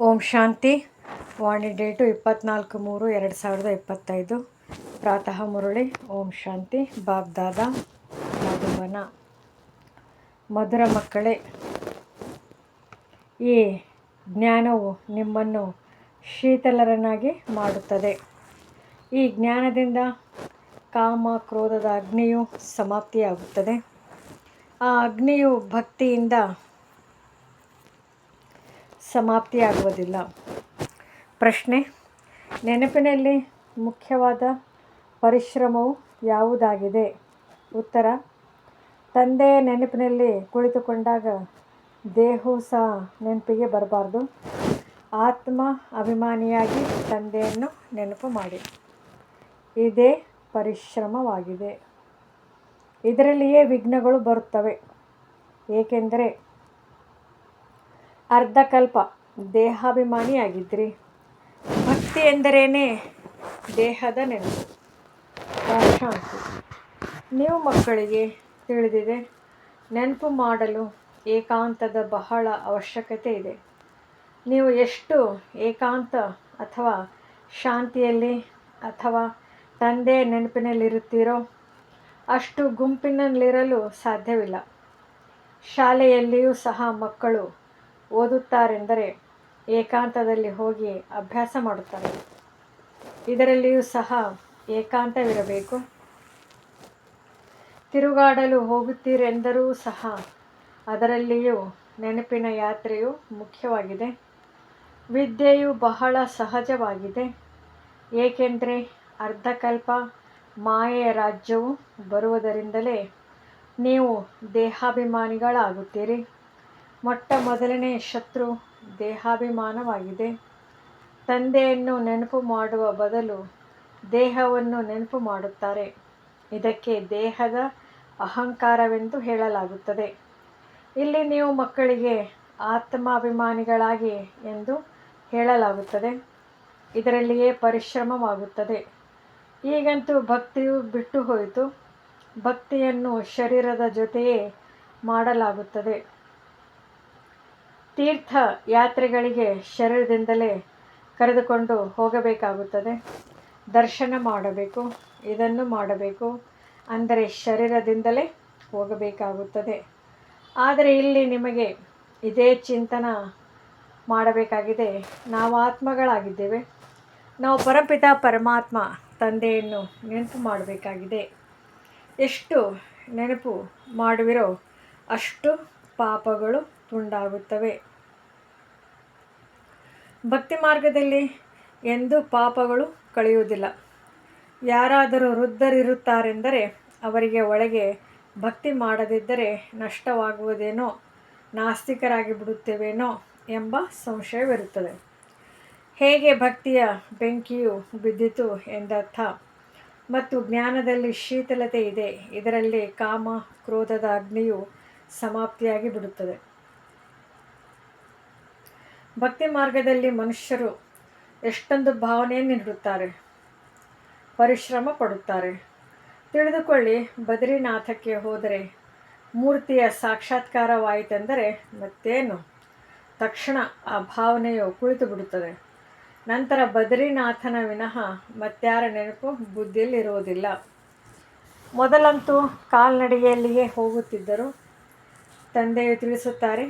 ಓಂ ಶಾಂತಿ. ವಾಣಿ date ಇಪ್ಪತ್ನಾಲ್ಕು ಮೂರು ಎರಡು ಸಾವಿರದ ಇಪ್ಪತ್ತೈದು. ಪ್ರಾತಃ ಮುರಳಿ, ಓಂ ಶಾಂತಿ ಬಾಬ್ದಾದ ಮಧುಬನ. ಮಧುರ ಮಕ್ಕಳೇ, ಈ ಜ್ಞಾನವು ನಿಮ್ಮನ್ನು ಶೀತಲರನ್ನಾಗಿ ಮಾಡುತ್ತದೆ. ಈ ಜ್ಞಾನದಿಂದ ಕಾಮ ಕ್ರೋಧದ ಅಗ್ನಿಯು ಸಮಾಪ್ತಿಯಾಗುತ್ತದೆ. ಆ ಅಗ್ನಿಯು ಭಕ್ತಿಯಿಂದ ಸಮಾಪ್ತಿಯಾಗುವುದಿಲ್ಲ ಪ್ರಶ್ನೆ, ನೆನಪಿನಲ್ಲಿ ಮುಖ್ಯವಾದ ಪರಿಶ್ರಮವು ಯಾವುದಾಗಿದೆ? ಉತ್ತರ, ತಂದೆಯ ನೆನಪಿನಲ್ಲಿ ಕುಳಿತುಕೊಂಡಾಗ ದೇಹವು ಸಹ ನೆನಪಿಗೆ ಬರಬಾರ್ದು. ಆತ್ಮ ಅಭಿಮಾನಿಯಾಗಿ ತಂದೆಯನ್ನು ನೆನಪು ಮಾಡಿ. ಇದೇ ಪರಿಶ್ರಮವಾಗಿದೆ. ಇದರಲ್ಲಿಯೇ ವಿಘ್ನಗಳು ಬರುತ್ತವೆ. ಏಕೆಂದರೆ ಅರ್ಧಕಲ್ಪ ದೇಹಾಭಿಮಾನಿಯಾಗಿದ್ರಿ. ಭಕ್ತಿ ಎಂದರೇನೆ? ದೇಹದ ನೆನಪು. ಪ್ರಶಾಂತಿ ಶಾಂತಿ ನೀವು ಮಕ್ಕಳಿಗೆ ತಿಳಿದಿದೆ, ನೆನಪು ಮಾಡಲು ಏಕಾಂತದ ಬಹಳ ಅವಶ್ಯಕತೆ ಇದೆ. ನೀವು ಎಷ್ಟು ಏಕಾಂತ ಅಥವಾ ಶಾಂತಿಯಲ್ಲಿ ಅಥವಾ ತಂದೆ ನೆನಪಿನಲ್ಲಿರುತ್ತೀರೋ, ಅಷ್ಟು ಗುಂಪಿನಲ್ಲಿರಲು ಸಾಧ್ಯವಿಲ್ಲ. ಶಾಲೆಯಲ್ಲಿಯೂ ಸಹ ಮಕ್ಕಳು ಓದುತ್ತಾರೆಂದರೆ ಏಕಾಂತದಲ್ಲಿ ಹೋಗಿ ಅಭ್ಯಾಸ ಮಾಡುತ್ತಾರೆ. ಇದರಲ್ಲಿಯೂ ಸಹ ಏಕಾಂತವಿರಬೇಕು. ತಿರುಗಾಡಲು ಹೋಗುತ್ತೀರೆಂದರೂ ಸಹ ಅದರಲ್ಲಿಯೂ ನೆನಪಿನ ಯಾತ್ರೆಯು ಮುಖ್ಯವಾಗಿದೆ. ವಿದ್ಯೆಯು ಬಹಳ ಸಹಜವಾಗಿದೆ. ಏಕೆಂದರೆ ಅರ್ಧಕಲ್ಪ ಮಾಯೆಯ ರಾಜ್ಯವು ಬರುವುದರಿಂದಲೇ ನೀವು ದೇಹಾಭಿಮಾನಿಗಳಾಗುತ್ತೀರಿ. ಮೊಟ್ಟ ಮೊದಲನೇ ಶತ್ರು ದೇಹಾಭಿಮಾನವಾಗಿದೆ. ತಂದೆಯನ್ನು ನೆನಪು ಮಾಡುವ ಬದಲು ದೇಹವನ್ನು ನೆನಪು ಮಾಡುತ್ತಾರೆ. ಇದಕ್ಕೆ ದೇಹದ ಅಹಂಕಾರವೆಂದು ಹೇಳಲಾಗುತ್ತದೆ. ಇಲ್ಲಿ ನೀವು ಮಕ್ಕಳಿಗೆ ಆತ್ಮಾಭಿಮಾನಿಗಳಾಗಿ ಎಂದು ಹೇಳಲಾಗುತ್ತದೆ. ಇದರಲ್ಲಿಯೇ ಪರಿಶ್ರಮವಾಗುತ್ತದೆ. ಈಗಂತೂ ಭಕ್ತಿಯು ಬಿಟ್ಟು ಹೋಯಿತು. ಭಕ್ತಿಯನ್ನು ಶರೀರದ ಜೊತೆಯೇ ಮಾಡಲಾಗುತ್ತದೆ. ತೀರ್ಥ ಯಾತ್ರೆಗಳಿಗೆ ಶರೀರದಿಂದಲೇ ಕರೆದುಕೊಂಡು ಹೋಗಬೇಕಾಗುತ್ತದೆ. ದರ್ಶನ ಮಾಡಬೇಕು, ಇದನ್ನು ಮಾಡಬೇಕು. ಅಂದರೆ ಶರೀರದಿಂದಲೇ ಹೋಗಬೇಕಾಗುತ್ತದೆ. ಆದರೆ ಇಲ್ಲಿ ನಿಮಗೆ ಇದೇ ಚಿಂತನ ಮಾಡಬೇಕಾಗಿದೆ. ನಾವು ಆತ್ಮಗಳಾಗಿದ್ದೇವೆ. ನಾವು ಪರಪಿತ ಪರಮಾತ್ಮ ತಂದೆಯನ್ನು ನೆನಪು ಮಾಡಬೇಕಾಗಿದೆ. ಎಷ್ಟು ನೆನಪು ಮಾಡುವಿರೋ ಅಷ್ಟು ಪಾಪಗಳು ತುಂಡಾಗುತ್ತವೆ. ಭಕ್ತಿ ಮಾರ್ಗದಲ್ಲಿ ಎಂದೂ ಪಾಪಗಳು ಕಳೆಯುವುದಿಲ್ಲ. ಯಾರಾದರೂ ವೃದ್ಧರಿರುತ್ತಾರೆಂದರೆ ಅವರಿಗೆ ಒಳಗೆ ಭಕ್ತಿ ಮಾಡದಿದ್ದರೆ ನಷ್ಟವಾಗುವುದೇನೋ, ನಾಸ್ತಿಕರಾಗಿ ಬಿಡುತ್ತೇವೇನೋ ಎಂಬ ಸಂಶಯವಿರುತ್ತದೆ. ಹೇಗೆ ಭಕ್ತಿಯ ಬೆಂಕಿಯು ಬಿದ್ದಿತು ಎಂದರ್ಥ, ಮತ್ತು ಜ್ಞಾನದಲ್ಲಿ ಶೀತಲತೆ ಇದೆ, ಇದರಲ್ಲಿ ಕಾಮ, ಕ್ರೋಧದ ಅಗ್ನಿಯು ಸಮಾಪ್ತಿಯಾಗಿ ಬಿಡುತ್ತದೆ. ಭಕ್ತಿ ಮಾರ್ಗದಲ್ಲಿ ಮನುಷ್ಯರು ಎಷ್ಟೊಂದು ಭಾವನೆಯನ್ನು ನೀಡುತ್ತಾರೆ, ಪರಿಶ್ರಮ ಪಡುತ್ತಾರೆ. ತಿಳಿದುಕೊಳ್ಳಿ, ಬದ್ರಿನಾಥಕ್ಕೆ ಹೋದರೆ ಮೂರ್ತಿಯ ಸಾಕ್ಷಾತ್ಕಾರವಾಯಿತೆಂದರೆ ಮತ್ತೇನು? ತಕ್ಷಣ ಆ ಭಾವನೆಯು ಕುಳಿತು ಬಿಡುತ್ತದೆ ನಂತರ ಬದ್ರಿನಾಥನ ವಿನಃ ಮತ್ಯಾರ ನೆನಪು ಬುದ್ಧಿಯಲ್ಲಿರುವುದಿಲ್ಲ. ಮೊದಲಂತೂ ಕಾಲ್ನಡಿಗೆಯಲ್ಲಿಯೇ ಹೋಗುತ್ತಿದ್ದರು. ತಂದೆಯು ತಿಳಿಸುತ್ತಾರೆ,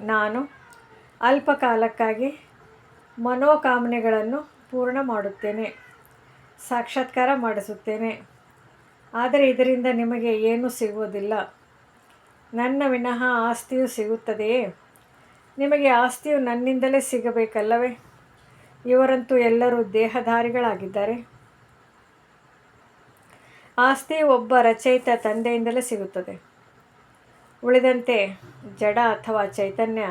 ನಾನು ಅಲ್ಪ ಕಾಲಕ್ಕಾಗಿ ಮನೋಕಾಮನೆಗಳನ್ನು ಪೂರ್ಣ ಮಾಡುತ್ತೇನೆ, ಸಾಕ್ಷಾತ್ಕಾರ ಮಾಡಿಸುತ್ತೇನೆ. ಆದರೆ ಇದರಿಂದ ನಿಮಗೆ ಏನೂ ಸಿಗುವುದಿಲ್ಲ. ನನ್ನ ವಿನಃ ಆಸ್ತಿಯು ಸಿಗುತ್ತದೆಯೇ? ನಿಮಗೆ ಆಸ್ತಿಯು ನನ್ನಿಂದಲೇ ಸಿಗಬೇಕಲ್ಲವೇ? ಇವರಂತೂ ಎಲ್ಲರೂ ದೇಹಧಾರಿಗಳಾಗಿದ್ದಾರೆ. ಆಸ್ತಿ ಒಬ್ಬ ರಚಯಿತ ತಂದೆಯಿಂದಲೇ ಸಿಗುತ್ತದೆ. ಉಳಿದಂತೆ ಜಡ ಅಥವಾ ಚೈತನ್ಯ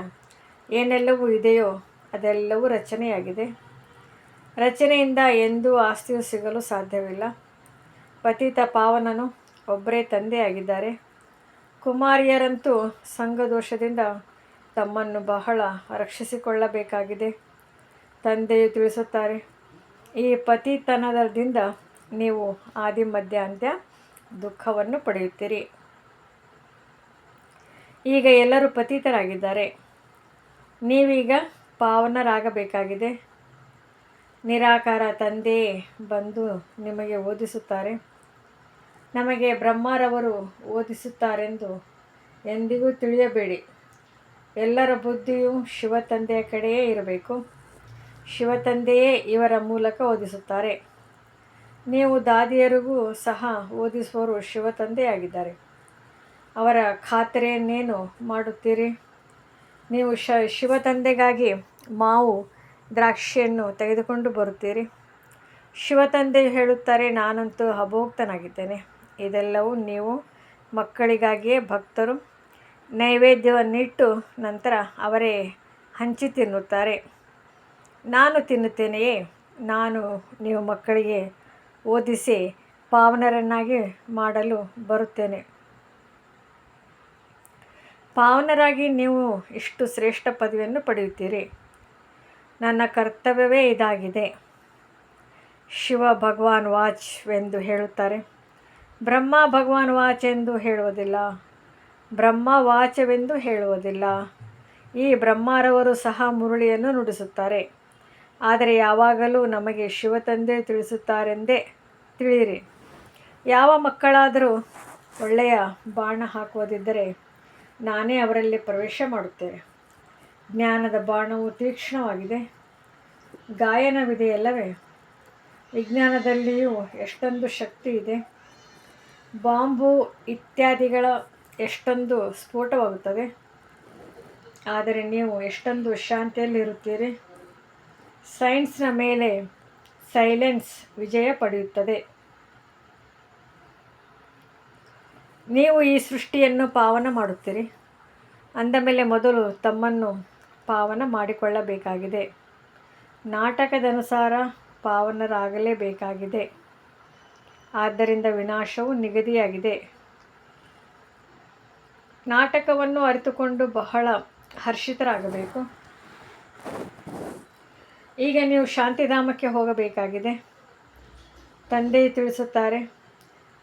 ಏನೆಲ್ಲವೂ ಇದೆಯೋ ಅದೆಲ್ಲವೂ ರಚನೆಯಾಗಿದೆ. ರಚನೆಯಿಂದ ಎಂದೂ ಆಸ್ತಿಯು ಸಿಗಲು ಸಾಧ್ಯವಿಲ್ಲ. ಪತಿತ ಪಾವನನು ಒಬ್ಬರೇ ತಂದೆಯಾಗಿದ್ದಾರೆ. ಕುಮಾರಿಯರಂತೂ ಸಂಘದೋಷದಿಂದ ತಮ್ಮನ್ನು ಬಹಳ ರಕ್ಷಿಸಿಕೊಳ್ಳಬೇಕಾಗಿದೆ. ತಂದೆಯು ತಿಳಿಸುತ್ತಾರೆ, ಈ ಪತಿತನದಿಂದ ನೀವು ಆದಿ ಮಧ್ಯ ಅಂತ್ಯ ದುಃಖವನ್ನು ಪಡೆಯುತ್ತೀರಿ. ಈಗ ಎಲ್ಲರೂ ಪತಿತರಾಗಿದ್ದಾರೆ. ನೀವೀಗ ಪಾವನರಾಗಬೇಕಾಗಿದೆ. ನಿರಾಕಾರ ತಂದೆ ಬಂದು ನಿಮಗೆ ಓದಿಸುತ್ತಾರೆ. ನಮಗೆ ಬ್ರಹ್ಮರವರು ಓದಿಸುತ್ತಾರೆಂದು ಎಂದಿಗೂ ತಿಳಿಯಬೇಡಿ. ಎಲ್ಲರ ಬುದ್ಧಿಯು ಶಿವ ತಂದೆಯ ಕಡೆಯೇ ಇರಬೇಕು. ಶಿವ ತಂದೆಯೇ ಇವರ ಮೂಲಕ ಓದಿಸುತ್ತಾರೆ. ನೀವು ದಾದಿಯರಿಗೂ ಸಹ ಓದಿಸುವವರು ಶಿವ ತಂದೆಯಾಗಿದ್ದಾರೆ ಅವರ ಖಾತರಿಯನ್ನೇನು ಮಾಡುತ್ತೀರಿ? ನೀವು ಶ, ಶಿವ ತಂದೆಗಾಗಿ ಮಾವು, ದ್ರಾಕ್ಷಿಯನ್ನು ತೆಗೆದುಕೊಂಡು ಬರುತ್ತೀರಿ. ಶಿವ ತಂದೆ ಹೇಳುತ್ತಾರೆ, ನಾನಂತೂ ಅಭೋಕ್ತನಾಗಿದ್ದೇನೆ. ಇದೆಲ್ಲವೂ ನೀವು ಮಕ್ಕಳಿಗಾಗಿಯೇ ಭಕ್ತರು. ನೈವೇದ್ಯವನ್ನಿಟ್ಟು ನಂತರ ಅವರೇ ಹಂಚಿ ತಿನ್ನುತ್ತಾರೆ. ನಾನು ತಿನ್ನುತ್ತೇನೆಯೇ? ನಾನು ನೀವು ಮಕ್ಕಳಿಗೆ ಓದಿಸಿ ಪಾವನರನ್ನಾಗಿ ಮಾಡಲು ಬರುತ್ತೇನೆ. ಪಾವನರಾಗಿ ನೀವು ಇಷ್ಟು ಶ್ರೇಷ್ಠ ಪದವಿಯನ್ನು ಪಡೆಯುತ್ತೀರಿ. ನನ್ನ ಕರ್ತವ್ಯವೇ ಇದಾಗಿದೆ. ಶಿವ ಭಗವಾನ್ ವಾಚ್ ಎಂದು ಹೇಳುತ್ತಾರೆ. ಬ್ರಹ್ಮ ಭಗವಾನ್ ವಾಚ್ ಎಂದು ಹೇಳುವುದಿಲ್ಲ. ಬ್ರಹ್ಮ ವಾಚವೆಂದು ಹೇಳುವುದಿಲ್ಲ. ಈ ಬ್ರಹ್ಮರವರು ಸಹ ಮುರುಳಿಯನ್ನು ನುಡಿಸುತ್ತಾರೆ. ಆದರೆ ಯಾವಾಗಲೂ ನಮಗೆ ಶಿವ ತಂದೆ ತಿಳಿಸುತ್ತಾರೆಂದೇ ತಿಳಿಯಿರಿ. ಯಾವ ಮಕ್ಕಳಾದರೂ ಒಳ್ಳೆಯ ಬಾಣ ಹಾಕುವುದಿದ್ದರೆ ನಾನೇ ಅವರಲ್ಲಿ ಪ್ರವೇಶ ಮಾಡುತ್ತೇನೆ. ಜ್ಞಾನದ ಬಾಣವು ತೀಕ್ಷ್ಣವಾಗಿದೆ. ಗಾಯನವಿದೆಯಲ್ಲವೇ ವಿಜ್ಞಾನದಲ್ಲಿಯೂ ಎಷ್ಟೊಂದು ಶಕ್ತಿ ಇದೆ. ಬಾಂಬು ಇತ್ಯಾದಿಗಳ ಎಷ್ಟೊಂದು ಸ್ಫೋಟವಾಗುತ್ತದೆ ಆದರೆ ನೀವು ಎಷ್ಟೊಂದು ಶಾಂತಿಯಲ್ಲಿರುತ್ತೀರಿ? ಸೈನ್ಸ್ನ ಮೇಲೆ ಸೈಲೆನ್ಸ್ ವಿಜಯ ಪಡೆಯುತ್ತದೆ. ನೀವು ಈ ಸೃಷ್ಟಿಯನ್ನು ಪಾವನ ಮಾಡುತ್ತೀರಿ. ಅಂದ ಮೇಲೆ ಮೊದಲು ತಮ್ಮನ್ನು ಪಾವನ ಮಾಡಿಕೊಳ್ಳಬೇಕಾಗಿದೆ. ನಾಟಕದನುಸಾರ ಪಾವನರಾಗಲೇಬೇಕಾಗಿದೆ. ಆದ್ದರಿಂದ ವಿನಾಶವು ನಿಗದಿಯಾಗಿದೆ. ನಾಟಕವನ್ನು ಅರಿತುಕೊಂಡು ಬಹಳ ಹರ್ಷಿತರಾಗಬೇಕು. ಈಗ ನೀವು ಶಾಂತಿಧಾಮಕ್ಕೆ ಹೋಗಬೇಕಾಗಿದೆ. ತಂದೆ ತಿಳಿಸುತ್ತಾರೆ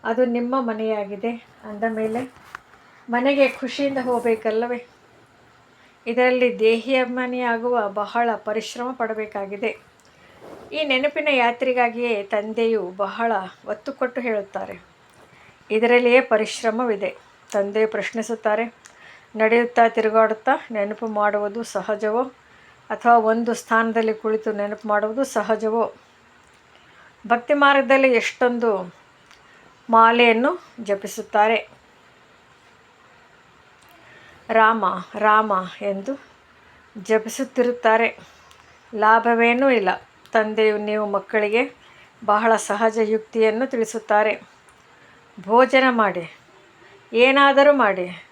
ಅದು ನಿಮ್ಮ ಮನೆಯಾಗಿದೆ ಅಂದ ಮೇಲೆ, ಮನೆಗೆ ಖುಷಿಯಿಂದ ಹೋಗಬೇಕಲ್ಲವೇ? ಇದರಲ್ಲಿ ದೇಹಿಯಭಿಮಾನಿಯಾಗುವ ಬಹಳ ಪರಿಶ್ರಮ ಪಡಬೇಕಾಗಿದೆ. ಈ ನೆನಪಿನ ಯಾತ್ರೆಗಾಗಿಯೇ ತಂದೆಯು ಬಹಳ ಒತ್ತು ಕೊಟ್ಟು ಹೇಳುತ್ತಾರೆ. ಇದರಲ್ಲಿಯೇ ಪರಿಶ್ರಮವಿದೆ. ತಂದೆ ಪ್ರಶ್ನಿಸುತ್ತಾರೆ, ನಡೆಯುತ್ತಾ ತಿರುಗಾಡುತ್ತಾ ನೆನಪು ಮಾಡುವುದು ಸಹಜವೋ? ಅಥವಾ ಒಂದು ಸ್ಥಾನದಲ್ಲಿ ಕುಳಿತು ನೆನಪು ಮಾಡುವುದು ಸಹಜವೋ? ಭಕ್ತಿ ಮಾರ್ಗದಲ್ಲಿ ಎಷ್ಟೊಂದು ಮಾಲೆಯನ್ನು ಜಪಿಸುತ್ತಾರೆ. ರಾಮ ರಾಮ ಎಂದು ಜಪಿಸುತ್ತಿರುತ್ತಾರೆ. ಲಾಭವೇನೂ ಇಲ್ಲ. ತಂದೆಯು ನೀವು ಮಕ್ಕಳಿಗೆ ಬಹಳ ಸಹಜ ಯುಕ್ತಿಯನ್ನು ತಿಳಿಸುತ್ತಾರೆ. ಭೋಜನ ಮಾಡಿ. ಏನಾದರೂ ಮಾಡಿ.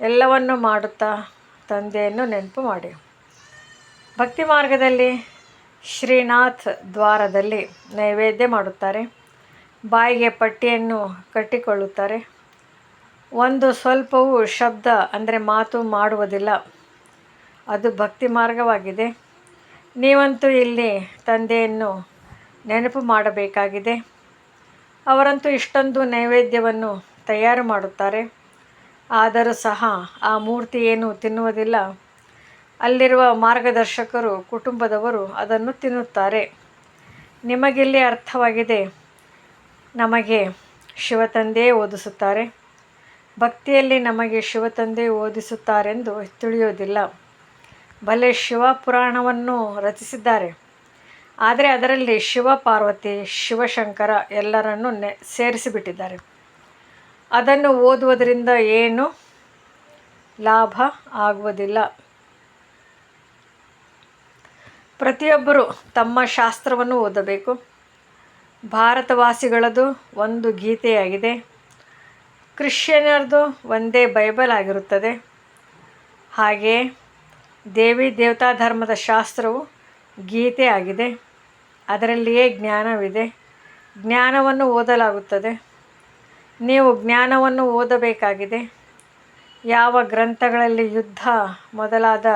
ಎಲ್ಲವನ್ನು ಮಾಡುತ್ತಾ ತಂದೆಯನ್ನು ನೆನಪು ಮಾಡಿ. ಭಕ್ತಿ ಮಾರ್ಗದಲ್ಲಿ ಶ್ರೀನಾಥ್ ದ್ವಾರದಲ್ಲಿ ನೈವೇದ್ಯ ಮಾಡುತ್ತಾರೆ. ಬಾಯಿಗೆ ಪಟ್ಟಿಯನ್ನು ಕಟ್ಟಿಕೊಳ್ಳುತ್ತಾರೆ. ಒಂದು ಸ್ವಲ್ಪವೂ ಶಬ್ದ, ಅಂದರೆ ಮಾತು ಮಾಡುವುದಿಲ್ಲ. ಅದು ಭಕ್ತಿ ಮಾರ್ಗವಾಗಿದೆ. ನೀವಂತೂ ಇಲ್ಲಿ ತಂದೆಯನ್ನು ನೆನಪು ಮಾಡಬೇಕಾಗಿದೆ. ಅವರಂತೂ ಇಷ್ಟೊಂದು ನೈವೇದ್ಯವನ್ನು ತಯಾರು ಮಾಡುತ್ತಾರೆ. ಆದರೂ ಸಹ ಆ ಮೂರ್ತಿ ಏನು ತಿನ್ನುವುದಿಲ್ಲ. ಅಲ್ಲಿರುವ ಮಾರ್ಗದರ್ಶಕರು, ಕುಟುಂಬದವರು ಅದನ್ನು ತಿನ್ನುತ್ತಾರೆ. ನಿಮಗಿಲ್ಲಿ ಅರ್ಥವಾಗಿದೆ. ನಮಗೆ ಶಿವತಂದೆಯೇ ಓದಿಸುತ್ತಾರೆ. ಭಕ್ತಿಯಲ್ಲಿ ನಮಗೆ ಶಿವತಂದೆ ಓದಿಸುತ್ತಾರೆಂದು ತಿಳಿಯೋದಿಲ್ಲ. ಭಲೆ ಶಿವಪುರಾಣವನ್ನು ರಚಿಸಿದ್ದಾರೆ. ಆದರೆ ಅದರಲ್ಲಿ ಶಿವ, ಪಾರ್ವತಿ, ಶಿವಶಂಕರ ಎಲ್ಲರನ್ನೂ ನೆ, ಸೇರಿಸಿಬಿಟ್ಟಿದ್ದಾರೆ. ಅದನ್ನು ಓದುವುದರಿಂದ ಏನು ಲಾಭ ಆಗುವುದಿಲ್ಲ. ಪ್ರತಿಯೊಬ್ಬರು ತಮ್ಮ ಶಾಸ್ತ್ರವನ್ನು ಓದಬೇಕು. ಭಾರತವಾಸಿಗಳದು ಒಂದು ಗೀತೆಯಾಗಿದೆ. ಕ್ರಿಶ್ಚಿಯನರದು ಒಂದೇ ಬೈಬಲ್ ಆಗಿರುತ್ತದೆ. ಹಾಗೆಯೇ ದೇವಿ ದೇವತಾ ಧರ್ಮದ ಶಾಸ್ತ್ರವು ಗೀತೆ ಆಗಿದೆ ಅದರಲ್ಲಿಯೇ ಜ್ಞಾನವಿದೆ. ಜ್ಞಾನವನ್ನು ಓದಲಾಗುತ್ತದೆ. ನೀವು ಜ್ಞಾನವನ್ನು ಓದಬೇಕಾಗಿದೆ. ಯಾವ ಗ್ರಂಥಗಳಲ್ಲಿ ಯುದ್ಧ ಮೊದಲಾದ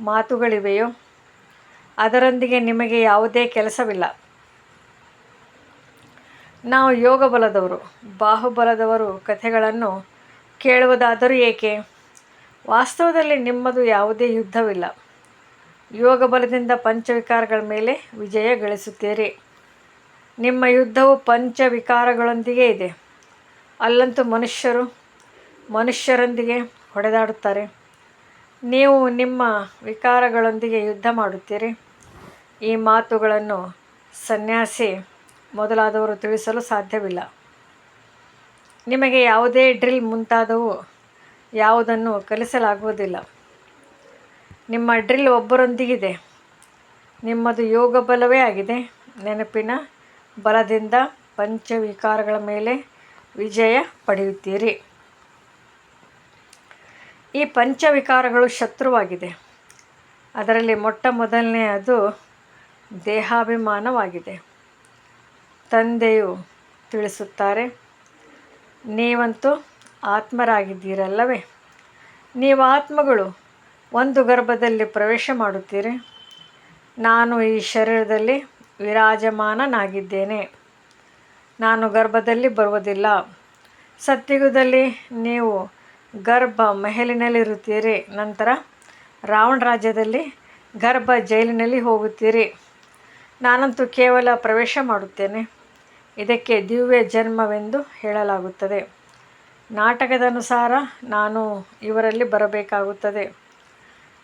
ಮಾತುಗಳಿವೆಯೋ ಅದರೊಂದಿಗೆ ನಿಮಗೆ ಯಾವುದೇ ಕೆಲಸವಿಲ್ಲ. ನಾವು ಯೋಗ ಬಲದವರು ಬಾಹುಬಲದವರು ಕಥೆಗಳನ್ನು ಕೇಳುವುದಾದರೂ ಏಕೆ? ವಾಸ್ತವದಲ್ಲಿ ನಿಮ್ಮದು ಯಾವುದೇ ಯುದ್ಧವಿಲ್ಲ. ಯೋಗ ಬಲದಿಂದ ಪಂಚವಿಕಾರಗಳ ಮೇಲೆ ವಿಜಯ ಗಳಿಸುತ್ತೀರಿ. ನಿಮ್ಮ ಯುದ್ಧವು ಪಂಚವಿಕಾರಗಳೊಂದಿಗೆ ಇದೆ. ಅಲ್ಲಂತೂ ಮನುಷ್ಯರು ಮನುಷ್ಯರೊಂದಿಗೆ ಹೊಡೆದಾಡುತ್ತಾರೆ. ನೀವು ನಿಮ್ಮ ವಿಕಾರಗಳೊಂದಿಗೆ ಯುದ್ಧ ಮಾಡುತ್ತೀರಿ. ಈ ಮಾತುಗಳನ್ನು ಸನ್ಯಾಸಿ ಮೊದಲಾದವರು ತಿಳಿಸಲು ಸಾಧ್ಯವಿಲ್ಲ. ನಿಮಗೆ ಯಾವುದೇ ಡ್ರಿಲ್ ಮುಂತಾದವು ಯಾವುದನ್ನು ಕಲಿಸಲಾಗುವುದಿಲ್ಲ. ನಿಮ್ಮ ಡ್ರಿಲ್ ಒಬ್ಬರೊಂದಿಗಿದೆ. ನಿಮ್ಮದು ಯೋಗ ಬಲವೇ ಆಗಿದೆ. ನೆನಪಿನ ಬಲದಿಂದ ಪಂಚವಿಕಾರಗಳ ಮೇಲೆ ವಿಜಯ ಪಡೆಯುತ್ತೀರಿ. ಈ ಪಂಚವಿಕಾರಗಳು ಶತ್ರುವಾಗಿದೆ. ಅದರಲ್ಲಿ ಮೊಟ್ಟ ಮೊದಲನೆಯದು ದೇಹಾಭಿಮಾನವಾಗಿದೆ. ತಂದೆಯು ತಿಳಿಸುತ್ತಾರೆ, ನೀವಂತೂ ಆತ್ಮರಾಗಿದ್ದೀರಲ್ಲವೇ? ನೀವು ಆತ್ಮಗಳು ಒಂದು ಗರ್ಭದಲ್ಲಿ ಪ್ರವೇಶ ಮಾಡುತ್ತೀರಿ. ನಾನು ಈ ಶರೀರದಲ್ಲಿ ವಿರಾಜಮಾನನಾಗಿದ್ದೇನೆ. ನಾನು ಗರ್ಭದಲ್ಲಿ ಬರುವುದಿಲ್ಲ. ಸತ್ಯುಗದಲ್ಲಿ ನೀವು ಗರ್ಭ ಮಹಲಿನಲ್ಲಿರುತ್ತೀರಿ. ನಂತರ ರಾವಣ ರಾಜ್ಯದಲ್ಲಿ ಗರ್ಭ ಜೈಲಿನಲ್ಲಿ ಹೋಗುತ್ತೀರಿ. ನಾನಂತೂ ಕೇವಲ ಪ್ರವೇಶ ಮಾಡುತ್ತೇನೆ. ಇದಕ್ಕೆ ದಿವ್ಯ ಜನ್ಮವೆಂದು ಹೇಳಲಾಗುತ್ತದೆ. ನಾಟಕದನುಸಾರ ನಾನು ಇವರಲ್ಲಿ ಬರಬೇಕಾಗುತ್ತದೆ.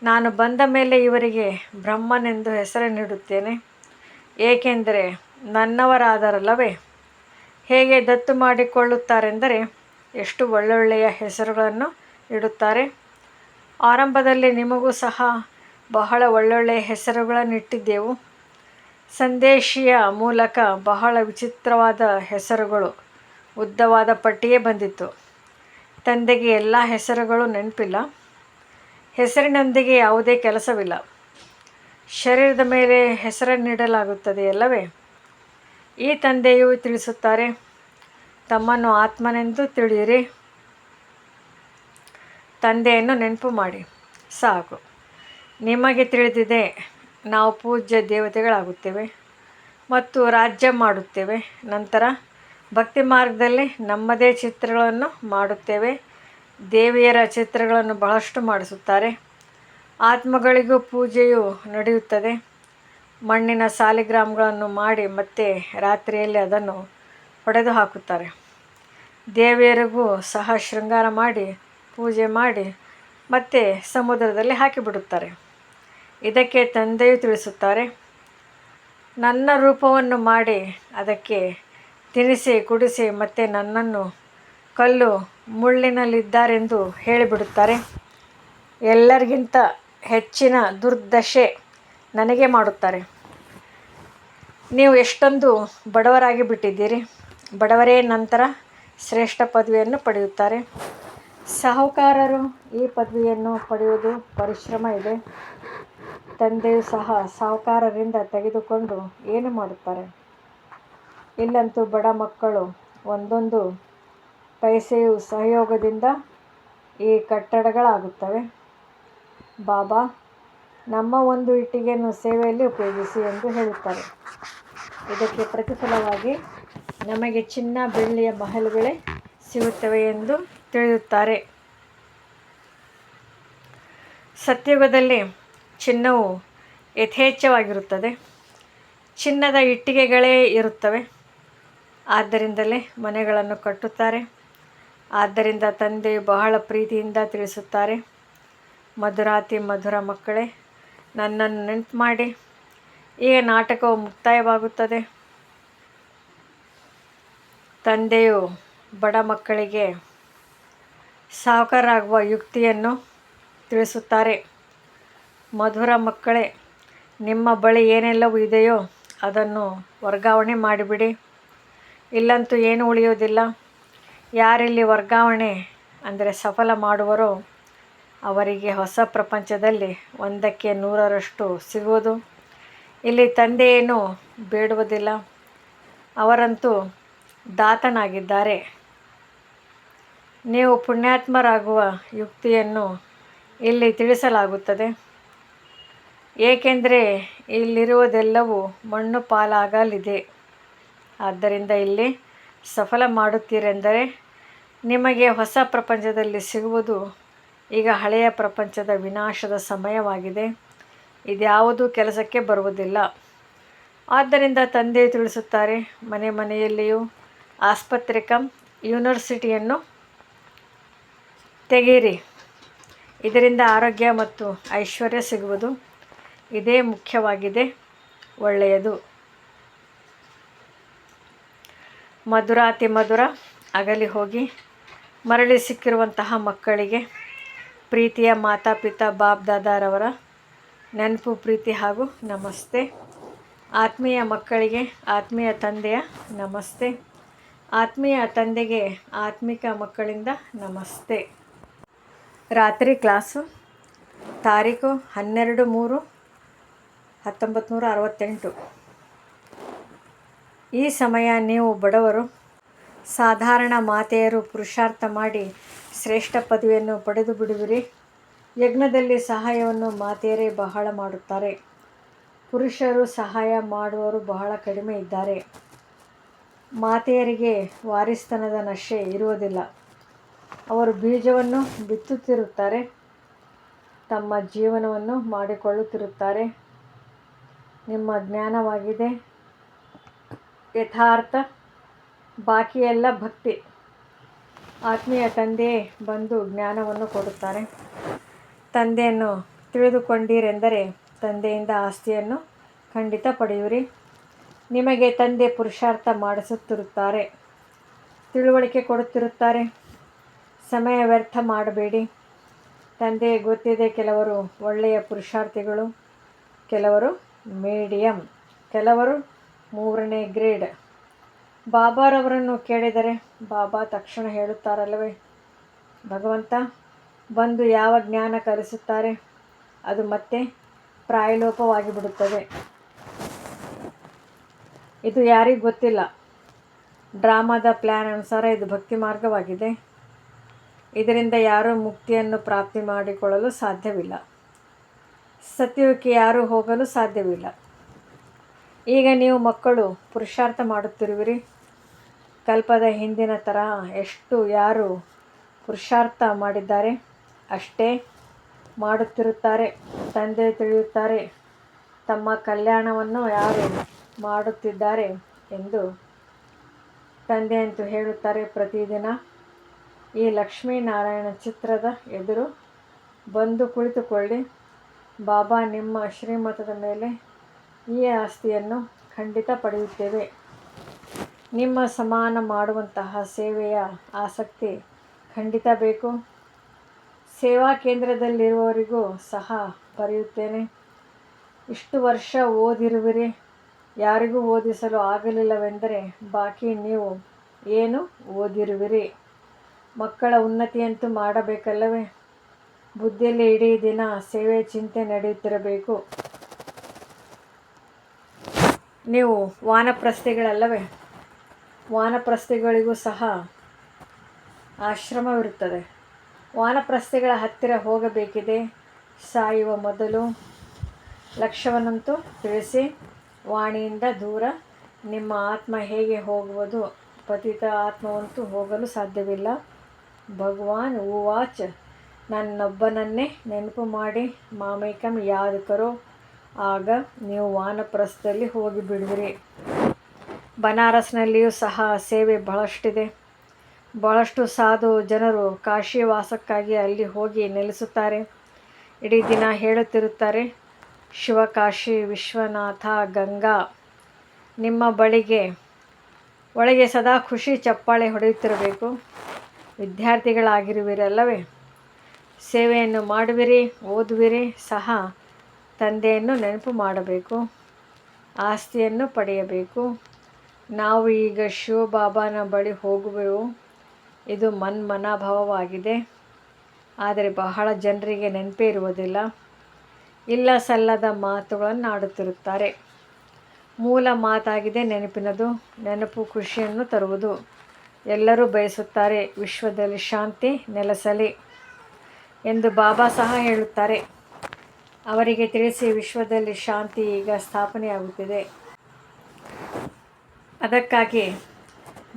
ನಾನು ಬಂದ ಮೇಲೆ ಇವರಿಗೆ ಬ್ರಹ್ಮನೆಂದು ಹೆಸರು ನೀಡುತ್ತೇನೆ. ಏಕೆಂದರೆ ನನ್ನವರಾದರಲ್ಲವೇ? ಹೇಗೆ ದತ್ತು ಮಾಡಿಕೊಳ್ಳುತ್ತಾರೆಂದರೆ ಎಷ್ಟು ಒಳ್ಳೊಳ್ಳೆಯ ಹೆಸರುಗಳನ್ನು ಇಡುತ್ತಾರೆ ಆರಂಭದಲ್ಲಿ ನಿಮಗೂ ಸಹ ಬಹಳ ಒಳ್ಳೊಳ್ಳೆಯ ಹೆಸರುಗಳನ್ನಿಟ್ಟಿದ್ದೆವು. ಸಂದೇಶಿಯ ಮೂಲಕ ಬಹಳ ವಿಚಿತ್ರವಾದ ಹೆಸರುಗಳು ಉದ್ದವಾದ ಪಟ್ಟಿಯೇ ಬಂದಿತ್ತು. ತಂದೆಗೆ ಎಲ್ಲ ಹೆಸರುಗಳು ನೆನಪಿಲ್ಲ. ಹೆಸರಿನೊಂದಿಗೆ ಯಾವುದೇ ಕೆಲಸವಿಲ್ಲ. ಶರೀರದ ಮೇಲೆ ಹೆಸರನ್ನಿಡಲಾಗುತ್ತದೆ ಅಲ್ಲವೇ? ಈ ತಂದೆಯು ತಿಳಿಸುತ್ತಾರೆ, ತಮ್ಮನ್ನು ಆತ್ಮನೆಂದು ತಿಳಿಯಿರಿ. ತಂದೆಯನ್ನು ನೆನಪು ಮಾಡಿ. ಸಾಕು. ನಿಮಗೆ ತಿಳಿದಿದೆ ನಾವು ಪೂಜ್ಯ ದೇವತೆಗಳಾಗುತ್ತೇವೆ ಮತ್ತು ರಾಜ್ಯ ಮಾಡುತ್ತೇವೆ. ನಂತರ ಭಕ್ತಿ ಮಾರ್ಗದಲ್ಲಿ ನಮ್ಮದೇ ಚಿತ್ರಗಳನ್ನು ಮಾಡುತ್ತೇವೆ. ದೇವಿಯರ ಚಿತ್ರಗಳನ್ನು ಬಹಳಷ್ಟು ಮಾಡಿಸುತ್ತಾರೆ. ಆತ್ಮಗಳಿಗೂ ಪೂಜೆಯು ನಡೆಯುತ್ತದೆ. ಮಣ್ಣಿನ ಸಾಲಿಗ್ರಾಮ್ಗಳನ್ನು ಮಾಡಿ ಮತ್ತೆ ರಾತ್ರಿಯಲ್ಲಿ ಅದನ್ನು ಹೊಡೆದು ಹಾಕುತ್ತಾರೆ. ದೇವಿಯರಿಗೂ ಸಹ ಶೃಂಗಾರ ಮಾಡಿ, ಪೂಜೆ ಮಾಡಿ ಮತ್ತೆ ಸಮುದ್ರದಲ್ಲಿ ಹಾಕಿಬಿಡುತ್ತಾರೆ. ಇದಕ್ಕೆ ತಂದೆಯು ತಿಳಿಸುತ್ತಾರೆ, ನನ್ನ ರೂಪವನ್ನು ಮಾಡಿ, ಅದಕ್ಕೆ ತಿನಿಸಿ, ಕುಡಿಸಿ, ಮತ್ತೆ ನನ್ನನ್ನು ಕಲ್ಲು ಮುಳ್ಳಿನಲ್ಲಿದ್ದಾರೆಂದು ಹೇಳಿಬಿಡುತ್ತಾರೆ. ಎಲ್ಲರಿಗಿಂತ ಹೆಚ್ಚಿನ ದುರ್ದಶೆ ನನಗೆ ಮಾಡುತ್ತಾರೆ. ನೀವು ಎಷ್ಟೊಂದು ಬಡವರಾಗಿ ಬಿಟ್ಟಿದ್ದೀರಿ. ಬಡವರೇ ನಂತರ ಶ್ರೇಷ್ಠ ಪದವಿಯನ್ನು ಪಡೆಯುತ್ತಾರೆ. ಸಾಹುಕಾರರು ಈ ಪದವಿಯನ್ನು ಪಡೆಯುವುದು ಪರಿಶ್ರಮ ಇದೆ. ತಂದೆಯು ಸಹ ಸಾಹುಕಾರರಿಂದ ತೆಗೆದುಕೊಂಡು ಏನು ಮಾಡುತ್ತಾರೆ? ಇಲ್ಲಂತೂ ಬಡ ಮಕ್ಕಳು ಒಂದೊಂದು ಪೈಸೆಯು ಸಹಯೋಗದಿಂದ ಈ ಕಟ್ಟಡಗಳಾಗುತ್ತವೆ. ಬಾಬಾ, ನಮ್ಮ ಒಂದು ಇಟ್ಟಿಗೆಯನ್ನು ಸೇವೆಯಲ್ಲಿ ಉಪಯೋಗಿಸಿ ಎಂದು ಹೇಳುತ್ತಾರೆ. ಇದಕ್ಕೆ ಪ್ರತಿಫಲವಾಗಿ ನಮಗೆ ಚಿನ್ನ, ಬೆಳ್ಳಿಯ ಮಹಲುಗಳೇ ಸಿಗುತ್ತವೆ ಎಂದು ತಿಳಿಯುತ್ತಾರೆ. ಸತ್ಯುಗದಲ್ಲಿ ಚಿನ್ನವು ಯಥೇಚ್ಛವಾಗಿರುತ್ತದೆ. ಚಿನ್ನದ ಇಟ್ಟಿಗೆಗಳೇ ಇರುತ್ತವೆ. ಆದ್ದರಿಂದಲೇ ಮನೆಗಳನ್ನು ಕಟ್ಟುತ್ತಾರೆ. ಆದ್ದರಿಂದ ತಂದೆ ಬಹಳ ಪ್ರೀತಿಯಿಂದ ತಿಳಿಸುತ್ತಾರೆ. ಮಧುರಾತಿ ಮಧುರ ಮಕ್ಕಳೇ, ನನ್ನನ್ನು ನೆನಪು ಮಾಡಿ. ಈಗ ನಾಟಕವು ಮುಕ್ತಾಯವಾಗುತ್ತದೆ. ತಂದೆಯು ಬಡ ಮಕ್ಕಳಿಗೆ ಸಾವುಕಾರಾಗುವ ಯುಕ್ತಿಯನ್ನು ತಿಳಿಸುತ್ತಾರೆ. ಮಧುರ ಮಕ್ಕಳೇ, ನಿಮ್ಮ ಬಳಿ ಏನೆಲ್ಲವೂ ಇದೆಯೋ ಅದನ್ನು ವರ್ಗಾವಣೆ ಮಾಡಿಬಿಡಿ. ಇಲ್ಲಂತೂ ಏನು ಉಳಿಯೋದಿಲ್ಲ ಯಾರಿಲ್ಲಿ ವರ್ಗಾವಣೆ ಅಂದರೆ ಸಫಲ ಮಾಡುವರೋ ಅವರಿಗೆ ಹೊಸ ಪ್ರಪಂಚದಲ್ಲಿ ಒಂದಕ್ಕೆ ನೂರರಷ್ಟು ಸಿಗುವುದು. ಇಲ್ಲಿ ತಂದೆಯೇನು ಬೇಡುವುದಿಲ್ಲ. ಅವರಂತೂ ದಾತನಾಗಿದ್ದಾರೆ. ನೀವು ಪುಣ್ಯಾತ್ಮರಾಗುವ ಯುಕ್ತಿಯನ್ನು ಇಲ್ಲಿ ತಿಳಿಸಲಾಗುತ್ತದೆ. ಏಕೆಂದರೆ ಇಲ್ಲಿರುವುದೆಲ್ಲವೂ ಮಣ್ಣು ಪಾಲಾಗಲಿದೆ. ಆದ್ದರಿಂದ ಇಲ್ಲಿ ಸಫಲ ಮಾಡುತ್ತೀರೆಂದರೆ ನಿಮಗೆ ಹೊಸ ಪ್ರಪಂಚದಲ್ಲಿ ಸಿಗುವುದು ಈಗ ಹಳೆಯ ಪ್ರಪಂಚದ ವಿನಾಶದ ಸಮಯವಾಗಿದೆ. ಇದ್ಯಾವುದೂ ಕೆಲಸಕ್ಕೆ ಬರುವುದಿಲ್ಲ. ಆದ್ದರಿಂದ ತಂದೆ ತಿಳಿಸುತ್ತಾರೆ, ಮನೆ ಮನೆಯಲ್ಲಿಯೂ ಆಸ್ಪತ್ರೆ ಕಮ್ ಯೂನಿವರ್ಸಿಟಿಯನ್ನು ತೆಗೆಯಿರಿ. ಇದರಿಂದ ಆರೋಗ್ಯ ಮತ್ತು ಐಶ್ವರ್ಯ ಸಿಗುವುದು. ಇದೇ ಮುಖ್ಯವಾಗಿದೆ, ಒಳ್ಳೆಯದು. ಮಧುರಾತಿ ಮಧುರ, ಅಗಲಿ ಹೋಗಿ. ಮರಳಿ ಸಿಕ್ಕಿರುವಂತಹ ಮಕ್ಕಳಿಗೆ ಪ್ರೀತಿಯ ಮಾತಾಪಿತಾ ಬಾಬ್ ದಾದಾರವರ ನೆನಪು, ಪ್ರೀತಿ ಹಾಗೂ ನಮಸ್ತೆ. ಆತ್ಮೀಯ ಮಕ್ಕಳಿಗೆ ಆತ್ಮೀಯ ತಂದೆಯ ನಮಸ್ತೆ. ಆತ್ಮೀಯ ತಂದೆಗೆ ಆತ್ಮಿಕ ಮಕ್ಕಳಿಂದ ನಮಸ್ತೆ. ರಾತ್ರಿ ಕ್ಲಾಸು. ತಾರೀಕು ಹನ್ನೆರಡು ಮೂರು. ಹತ್ತೊಂಬತ್ತು ನೂರ ಅರವತ್ತೆಂಟು ಈ ಸಮಯ ನೀವು ಬಡವರು, ಸಾಧಾರಣ ಮಾತೆಯರು ಪುರುಷಾರ್ಥ ಮಾಡಿ ಶ್ರೇಷ್ಠ ಪದವಿಯನ್ನು ಪಡೆದು ಬಿಡುವಿರಿ. ಯಜ್ಞದಲ್ಲಿ ಸಹಾಯವನ್ನು ಮಾತೆಯರೇ ಬಹಳ ಮಾಡುತ್ತಾರೆ. ಪುರುಷರು ಸಹಾಯ ಮಾಡುವವರು ಬಹಳ ಕಡಿಮೆ ಇದ್ದಾರೆ. ಮಾತೆಯರಿಗೆ ವಾರಿಸ್ತನದ ನಶೆ ಇರುವುದಿಲ್ಲ. ಅವರು ಬೀಜವನ್ನು ಬಿತ್ತುತ್ತಿರುತ್ತಾರೆ, ತಮ್ಮ ಜೀವನವನ್ನು ಮಾಡಿಕೊಳ್ಳುತ್ತಿರುತ್ತಾರೆ. ನಿಮ್ಮ ಜ್ಞಾನವಾಗಿದೆ. ಯಥಾರ್ಥ. ಬಾಕಿಯೆಲ್ಲ ಭಕ್ತಿ. ಆತ್ಮೀಯ ತಂದೆ ಬಂದು ಜ್ಞಾನವನ್ನು ಕೊಡುತ್ತಾರೆ. ತಂದೆಯನ್ನು ತಿಳಿದುಕೊಂಡಿರೆಂದರೆ ತಂದೆಯಿಂದ ಆಸ್ತಿಯನ್ನು ಖಂಡಿತ ಪಡೆಯುವಿರಿ. ನಿಮಗೆ ತಂದೆ ಪುರುಷಾರ್ಥ ಮಾಡಿಸುತ್ತಿರುತ್ತಾರೆ. ತಿಳುವಳಿಕೆ ಕೊಡುತ್ತಿರುತ್ತಾರೆ. ಸಮಯ ವ್ಯರ್ಥ ಮಾಡಬೇಡಿ. ತಂದೆ ಗೊತ್ತಿದೆ ಕೆಲವರು ಒಳ್ಳೆಯ ಪುರುಷಾರ್ಥಿಗಳು, ಕೆಲವರು ಮೀಡಿಯಂ. ಕೆಲವರು ಮೂರನೇ ಗ್ರೇಡ್. ಬಾಬಾರವರನ್ನು ಕೇಳಿದರೆ ಬಾಬಾ ತಕ್ಷಣ ಹೇಳುತ್ತಾರಲ್ಲವೇ? ಭಗವಂತ, ಬಂದು ಯಾವ ಜ್ಞಾನ ಕಲಿಸುತ್ತಾರೆ? ಅದು ಮತ್ತೆ ಪ್ರಾಯಲೋಪವಾಗಿ ಬಿಡುತ್ತದೆ ಇದು ಯಾರಿಗೂ ಗೊತ್ತಿಲ್ಲ. ಡ್ರಾಮಾದ ಪ್ಲ್ಯಾನ್ ಅನುಸಾರ ಇದು ಭಕ್ತಿ ಮಾರ್ಗವಾಗಿದೆ. ಇದರಿಂದ ಯಾರೂ ಮುಕ್ತಿಯನ್ನು ಪ್ರಾಪ್ತಿ ಮಾಡಿಕೊಳ್ಳಲು ಸಾಧ್ಯವಿಲ್ಲ. ಸತ್ಯಕ್ಕೆ ಯಾರೂ ಹೋಗಲು ಸಾಧ್ಯವಿಲ್ಲ. ಈಗ ನೀವು ಮಕ್ಕಳು ಪುರುಷಾರ್ಥ ಮಾಡುತ್ತಿರುವಿರಿ. ಕಲ್ಪದ ಹಿಂದಿನ ಥರ ಎಷ್ಟು ಯಾರು ಪುರುಷಾರ್ಥ ಮಾಡಿದ್ದಾರೆ, ಅಷ್ಟೇ ಮಾಡುತ್ತಿರುತ್ತಾರೆ, ತಂದೆ ತಿಳಿಯುತ್ತಾರೆ, ತಮ್ಮ ಕಲ್ಯಾಣವನ್ನು ಯಾರು ಮಾಡುತ್ತಿದ್ದಾರೆ ಎಂದು ತಂದೆ ಅಂತೂ ಹೇಳುತ್ತಾರೆ ಪ್ರತಿದಿನ. ಈ ಲಕ್ಷ್ಮೀನಾರಾಯಣ ಚಿತ್ರದ ಎದುರು ಬಂದು ಕುಳಿತುಕೊಳ್ಳಿ. ಬಾಬಾ, ನಿಮ್ಮ ಶ್ರೀಮತದ ಮೇಲೆ ಈ ಆಸ್ತಿಯನ್ನು ಖಂಡಿತ ಪಡೆಯುತ್ತೇವೆ. ನಿಮ್ಮ ಸಮಾನ ಮಾಡುವಂತಹ ಸೇವೆಯ ಆಸಕ್ತಿ ಖಂಡಿತ ಬೇಕು. ಸೇವಾ ಕೇಂದ್ರದಲ್ಲಿರುವವರಿಗೂ ಸಹ ಬರೆಯುತ್ತೇನೆ. ಇಷ್ಟು ವರ್ಷ ಓದಿರುವಿರಿ. ಯಾರಿಗೂ ಓದಿಸಲು ಆಗಲಿಲ್ಲವೆಂದರೆ ಬಾಕಿ ನೀವು ಏನು ಓದಿರುವಿರಿ. ಮಕ್ಕಳ ಉನ್ನತಿಯಂತೂ ಮಾಡಬೇಕಲ್ಲವೇ? ಬುದ್ಧಿಯಲ್ಲಿ ಇಡೀ ದಿನ ಸೇವೆ ಚಿಂತೆ ನಡೆಯುತ್ತಿರಬೇಕು. ನೀವು ವಾನಪ್ರಸ್ಥೆಗಳಲ್ಲವೇ? ವಾನಪ್ರಸ್ಥೆಗಳಿಗೂ ಸಹ ಆಶ್ರಮವಿರುತ್ತದೆ. ವಾನಪ್ರಸ್ಥೆಗಳ ಹತ್ತಿರ ಹೋಗಬೇಕಿದೆ. ಸಾಯುವ ಮೊದಲು ಲಕ್ಷ್ಯವನ್ನಂತೂ ತಿಳಿಸಿ, ವಾಣಿಯಿಂದ ದೂರ ನಿಮ್ಮ ಆತ್ಮ ಹೇಗೆ ಹೋಗುವುದು, ಪತಿತ ಆತ್ಮವಂತೂ ಹೋಗಲು ಸಾಧ್ಯವಿಲ್ಲ. ಭಗವಾನ್ ಉವಾಚ್. ನನ್ನೊಬ್ಬನನ್ನೇ ನೆನಪು ಮಾಡಿ, ಮಾಮೇಕಂ ಯಾದಕರೋ ಆಗ ನೀವು ವಾನಪ್ರಸ್ಥದಲ್ಲಿ ಹೋಗಿ ಬಿಡುವಿರಿ. ಬನಾರಸ್ನಲ್ಲಿಯೂ ಸಹ ಸೇವೆ ಬಹಳಷ್ಟಿದೆ. ಬಹಳಷ್ಟು ಸಾಧು ಜನರು ಕಾಶಿ ವಾಸಕ್ಕಾಗಿ ಅಲ್ಲಿ ಹೋಗಿ ನೆಲೆಸುತ್ತಾರೆ. ಇಡೀ ದಿನ ಹೇಳುತ್ತಿರುತ್ತಾರೆ, ಶಿವಕಾಶಿ ವಿಶ್ವನಾಥ ಗಂಗಾ, ನಿಮ್ಮ ಬಳಿಗೆ, ಒಳಗೆ ಸದಾ ಖುಷಿ ಚಪ್ಪಾಳೆ ಹೊಡೆಯುತ್ತಿರಬೇಕು. ವಿದ್ಯಾರ್ಥಿಗಳಾಗಿರುವಿರಲ್ಲವೇ? ಸೇವೆಯನ್ನು ಮಾಡುವಿರಿ, ಓದುವಿರಿ, ಸಹ ತಂದೆಯನ್ನು ನೆನಪು ಮಾಡಬೇಕು, ಆಸ್ತಿಯನ್ನು ಪಡೆಯಬೇಕು. ನಾವು ಈಗ ಶಿವಬಾಬಾನ ಬಳಿ ಹೋಗುವೆವು. ಇದು ಮನ್ಮನಾಭಾವವಾಗಿದೆ. ಆದರೆ ಬಹಳ ಜನರಿಗೆ ನೆನಪೇ ಇರುವುದಿಲ್ಲ. ಇಲ್ಲ ಸಲ್ಲದ ಮಾತುಗಳನ್ನು ಆಡುತ್ತಿರುತ್ತಾರೆ. ಮೂಲ ಮಾತಾಗಿದೆ ನೆನಪಿನದು, ನೆನಪು ಖುಷಿಯನ್ನು ತರುವುದು. ಎಲ್ಲರೂ ಬಯಸುತ್ತಾರೆ ವಿಶ್ವದಲ್ಲಿ ಶಾಂತಿ ನೆಲೆಸಲಿ. ಎಂದು ಬಾಬಾ ಸಹ ಹೇಳುತ್ತಾರೆ. ಅವರಿಗೆ ತಿಳಿಸಿ ವಿಶ್ವದಲ್ಲಿ ಶಾಂತಿ ಈಗ ಸ್ಥಾಪನೆಯಾಗುತ್ತಿದೆ. ಅದಕ್ಕಾಗಿ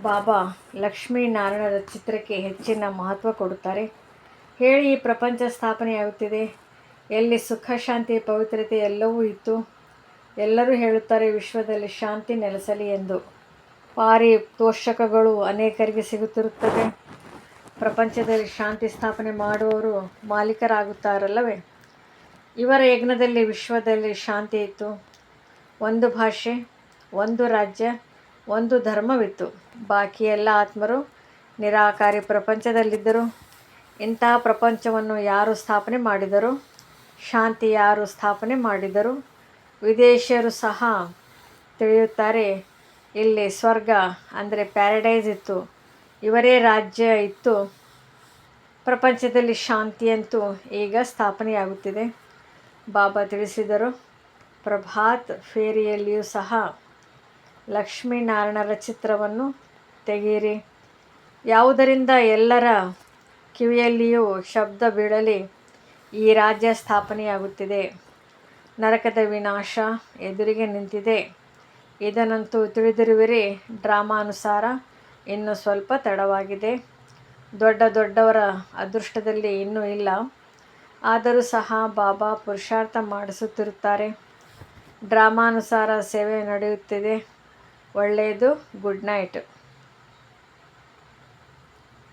ಬಾಬಾ ಲಕ್ಷ್ಮೀನಾರಾಯಣರ ಚಿತ್ರಕ್ಕೆ ಹೆಚ್ಚಿನ ಮಹತ್ವ ಕೊಡುತ್ತಾರೆ. ಹೇಳಿ ಈ ಪ್ರಪಂಚ ಸ್ಥಾಪನೆಯಾಗುತ್ತಿದೆ. ಎಲ್ಲಿ ಸುಖ, ಶಾಂತಿ, ಪವಿತ್ರತೆ ಎಲ್ಲವೂ ಇತ್ತು. ಎಲ್ಲರೂ ಹೇಳುತ್ತಾರೆ ವಿಶ್ವದಲ್ಲಿ ಶಾಂತಿ ನೆಲೆಸಲಿ ಎಂದು. ಪಾರಿತೋಷಕಗಳು ಅನೇಕರಿಗೆ ಸಿಗುತ್ತಿರುತ್ತದೆ ಪ್ರಪಂಚದಲ್ಲಿ ಶಾಂತಿ ಸ್ಥಾಪನೆ ಮಾಡುವವರು ಮಾಲೀಕರಾಗುತ್ತಾರಲ್ಲವೇ? ಇವರ ಯಜ್ಞದಲ್ಲಿ, ವಿಶ್ವದಲ್ಲಿ ಶಾಂತಿ ಇತ್ತು. ಒಂದು ಭಾಷೆ, ಒಂದು ರಾಜ್ಯ, ಒಂದು ಧರ್ಮವಿತ್ತು. ಬಾಕಿ ಎಲ್ಲ ಆತ್ಮರು ನಿರಾಕಾರಿ ಪ್ರಪಂಚದಲ್ಲಿದ್ದರು. ಇಂತಹ ಪ್ರಪಂಚವನ್ನು ಯಾರು ಸ್ಥಾಪನೆ ಮಾಡಿದರು? ಶಾಂತಿ ಯಾರು ಸ್ಥಾಪನೆ ಮಾಡಿದರು? ವಿದೇಶಿಯರು ಸಹ ತಿಳಿಯುತ್ತಾರೆ. ಇಲ್ಲಿ ಸ್ವರ್ಗ ಅಂದರೆ ಪ್ಯಾರಡೈಸ್ ಇತ್ತು. ಇವರೇ ರಾಜ್ಯ ಇತ್ತು. ಪ್ರಪಂಚದಲ್ಲಿ ಶಾಂತಿಯಂತೂ ಈಗ ಸ್ಥಾಪನೆಯಾಗುತ್ತಿದೆ. ಬಾಬಾ ತಿಳಿಸಿದರು, ಪ್ರಭಾತ್ ಫೇರಿಯಲ್ಲಿಯೂ ಸಹ ಲಕ್ಷ್ಮೀನಾರಾಯಣರ ಚಿತ್ರವನ್ನು ತೆಗೆಯಿರಿ. ಯಾವುದರಿಂದ ಎಲ್ಲರ ಕಿವಿಯಲ್ಲಿಯೂ ಶಬ್ದ ಬೀಳಲಿ, ಈ ರಾಜ್ಯ ಸ್ಥಾಪನೆಯಾಗುತ್ತಿದೆ. ನರಕದ ವಿನಾಶ ಎದುರಿಗೆ ನಿಂತಿದೆ. ಇದನ್ನಂತೂ ತಿಳಿದಿರುವಿರಿ. ಡ್ರಾಮಾನುಸಾರ ಇನ್ನು ಸ್ವಲ್ಪ ತಡವಾಗಿದೆ. ದೊಡ್ಡ ದೊಡ್ಡವರ ಅದೃಷ್ಟದಲ್ಲಿ ಇನ್ನೂ ಇಲ್ಲ. ಆದರೂ ಸಹ ಬಾಬಾ ಪುರುಷಾರ್ಥ ಮಾಡಿಸುತ್ತಿರುತ್ತಾರೆ. ಡ್ರಾಮಾನುಸಾರ ಸೇವೆ ನಡೆಯುತ್ತಿದೆ. ಒಳ್ಳೆಯದು, ಗುಡ್ ನೈಟ್.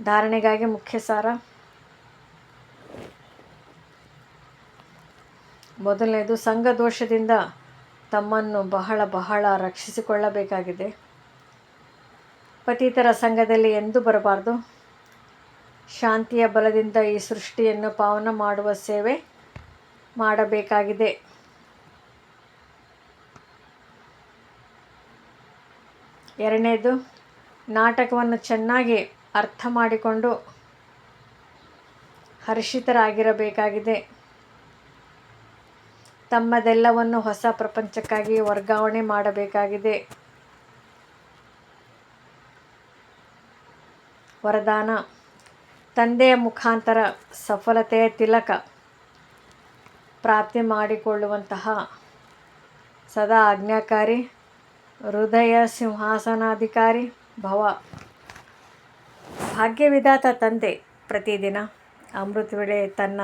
ಧಾರಣೆಗಾಗಿ ಮುಖ್ಯ ಸಾರ. ಮೊದಲನೇದು ಸಂಘ ದೋಷದಿಂದ ತಮ್ಮನ್ನು ಬಹಳ ಬಹಳ ರಕ್ಷಿಸಿಕೊಳ್ಳಬೇಕಾಗಿದೆ. ಪತಿತರ ಸಂಘದಲ್ಲಿ ಎಂದೂ ಬರಬಾರ್ದು. ಶಾಂತಿಯ ಬಲದಿಂದ ಈ ಸೃಷ್ಟಿಯನ್ನು ಪಾವನ ಮಾಡುವ ಸೇವೆ ಮಾಡಬೇಕಾಗಿದೆ. ಎರಡನೇದು, ನಾಟಕವನ್ನು ಚೆನ್ನಾಗಿ ಅರ್ಥ ಮಾಡಿಕೊಂಡು ಹರ್ಷಿತರಾಗಿರಬೇಕಾಗಿದೆ. ತಮ್ಮದೆಲ್ಲವನ್ನು ಹೊಸ ಪ್ರಪಂಚಕ್ಕಾಗಿ ವರ್ಗಾವಣೆ ಮಾಡಬೇಕಾಗಿದೆ. ವರದಾನ. ತಂದೆಯ ಮುಖಾಂತರ ಸಫಲತೆಯ ತಿಲಕ ಪ್ರಾಪ್ತಿ ಮಾಡಿಕೊಳ್ಳುವಂತಹ ಸದಾ ಆಜ್ಞಾಕಾರಿ, ಹೃದಯ ಸಿಂಹಾಸನಾಧಿಕಾರಿ ಭವ. ಭಾಗ್ಯವಿದಾತ ತಂದೆ ಪ್ರತಿದಿನ ಅಮೃತ ವೇಳೆ ತನ್ನ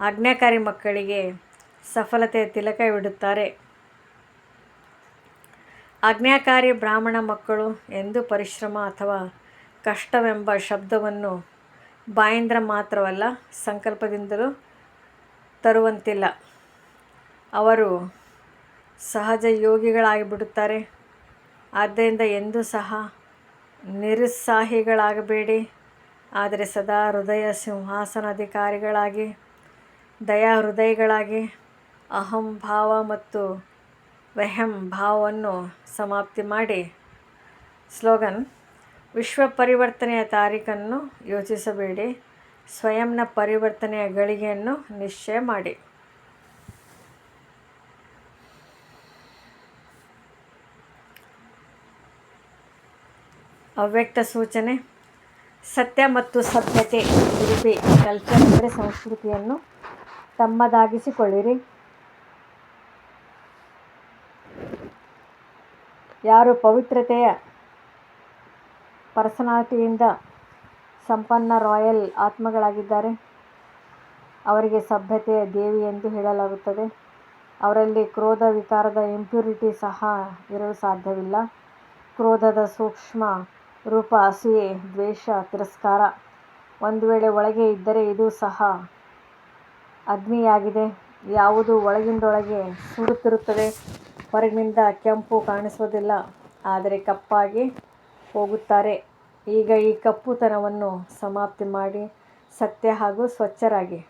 ಆಜ್ಞಾಕಾರಿ ಮಕ್ಕಳಿಗೆ ಸಫಲತೆಯ ತಿಲಕವಿಡುತ್ತಾರೆ ಆಜ್ಞಾಕಾರಿ ಬ್ರಾಹ್ಮಣ ಮಕ್ಕಳು ಎಂದು ಪರಿಶ್ರಮ ಅಥವಾ ಕಷ್ಟವೆಂಬ ಶಬ್ದವನ್ನು ಬಾಯಿಂದ ಮಾತ್ರವಲ್ಲ ಸಂಕಲ್ಪದಿಂದಲೂ ತರುವಂತಿಲ್ಲ. ಅವರು ಸಹಜ ಯೋಗಿಗಳಾಗಿ ಬಿಡುತ್ತಾರೆ ಆದ್ದರಿಂದ ಎಂದೂ ಸಹ ನಿರುತ್ಸಾಹಿಗಳಾಗಬೇಡಿ. ಆದರೆ ಸದಾ ಹೃದಯ ಸಿಂಹಾಸನಾಧಿಕಾರಿಗಳಾಗಿ ದಯಾ ಹೃದಯಗಳಾಗಿ ಅಹಂ ಭಾವ ಮತ್ತು ವಹಂ ಭಾವವನ್ನು ಸಮಾಪ್ತಿ ಮಾಡಿ. ಸ್ಲೋಗನ್ ವಿಶ್ವ ಪರಿವರ್ತನೆಯ ತಾರೀಖನ್ನು ಯೋಚಿಸಬೇಡಿ. ಸ್ವಯಂನ ಪರಿವರ್ತನೆಯ ಗಳಿಗೆಯನ್ನು ನಿಶ್ಚಯ ಮಾಡಿ. ಅವ್ಯಕ್ತ ಸೂಚನೆ, ಸತ್ಯ ಮತ್ತು ಸಭ್ಯತೆ ಉಡುಪಿ ಕಲ್ಚರ್ ಅಂದರೆ ಸಂಸ್ಕೃತಿಯನ್ನು ತಮ್ಮದಾಗಿಸಿಕೊಳ್ಳಿರಿ. ಯಾರು ಪವಿತ್ರತೆಯ ಪರ್ಸನಾಲಿಟಿಯಿಂದ ಸಂಪನ್ನ ರಾಯಲ್ ಆತ್ಮಗಳಾಗಿದ್ದಾರೆ. ಅವರಿಗೆ ಸಭ್ಯತೆಯ ದೇವಿ ಎಂದು ಹೇಳಲಾಗುತ್ತದೆ. ಅವರಲ್ಲಿ ಕ್ರೋಧ ವಿಕಾರದ ಇಂಪ್ಯೂರಿಟಿ ಸಹ ಇರಲು ಸಾಧ್ಯವಿಲ್ಲ. ಕ್ರೋಧದ ಸೂಕ್ಷ್ಮ ರೂಪ ಅಸೂಯೆ ದ್ವೇಷ, ತಿರಸ್ಕಾರ. ಒಂದು ವೇಳೆ ಒಳಗೆ ಇದ್ದರೆ ಇದು ಸಹ ಅಗ್ನಿಯಾಗಿದೆ. ಯಾವುದು ಒಳಗಿಂದೊಳಗೆ ಸುಡುತ್ತಿರುತ್ತದೆ ಹೊರಗಿನಿಂದ ಕೆಂಪು ಕಾಣಿಸುವುದಿಲ್ಲ. ಆದರೆ ಕಪ್ಪಾಗಿ ಹೋಗುತ್ತಾರೆ. ಈಗ ಈ ಕಪ್ಪುತನವನ್ನು ಸಮಾಪ್ತಿ ಮಾಡಿ ಸತ್ಯ ಹಾಗೂ ಸ್ವಚ್ಛರಾಗಿ.